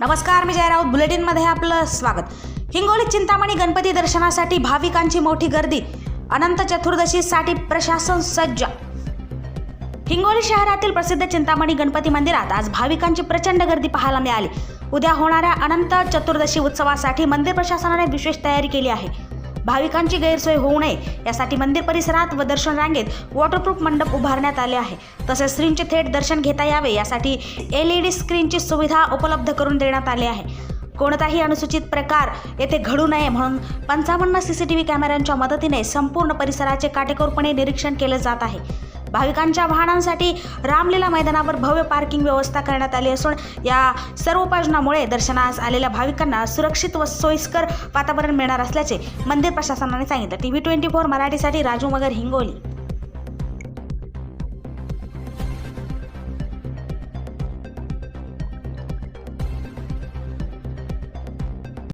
नमस्कार मी जय राऊत बुलेटिनमध्ये आपलं स्वागत. हिंगोली चिंतामणी गणपती दर्शनासाठी भाविकांची मोठी गर्दी. अनंत चतुर्दशीसाठी प्रशासन सज्ज. हिंगोली शहरातील प्रसिद्ध चिंतामणी गणपती मंदिरात आज भाविकांची प्रचंड गर्दी पाहायला मिळाली. उद्या होणाऱ्या अनंत चतुर्दशी उत्सवासाठी मंदिर प्रशासनाने विशेष तयारी केली आहे. भाविकांची गैरसोय होऊ नये यासाठी मंदिर परिसरात व दर्शन रांगेत वॉटरप्रूफ मंडप उभारण्यात आले आहे. तसेच श्रींचे थेट दर्शन घेता यावे यासाठी एल ई डी स्क्रीनची सुविधा उपलब्ध करून देण्यात आली आहे. कोणताही अनुसूचित प्रकार येथे घडू नये म्हणून पंचावन्न सी सी टी व्ही कॅमेऱ्यांच्या मदतीने संपूर्ण परिसराचे काटेकोरपणे निरीक्षण केले जात आहे. भाविकांच्या वाहनांसाठी रामलीला मैदानावर भव्य पार्किंग व्यवस्था करण्यात आली असून या सर्व उपाययोजनामुळे दर्शनास आलेल्या भाविकांना सुरक्षित व सोयीस्कर वातावरण मिळणार असल्याचे मंदिर प्रशासनाने सांगितलं. टी व्ही ट्वेंटी फोर मराठीसाठी राजू मगर हिंगोली.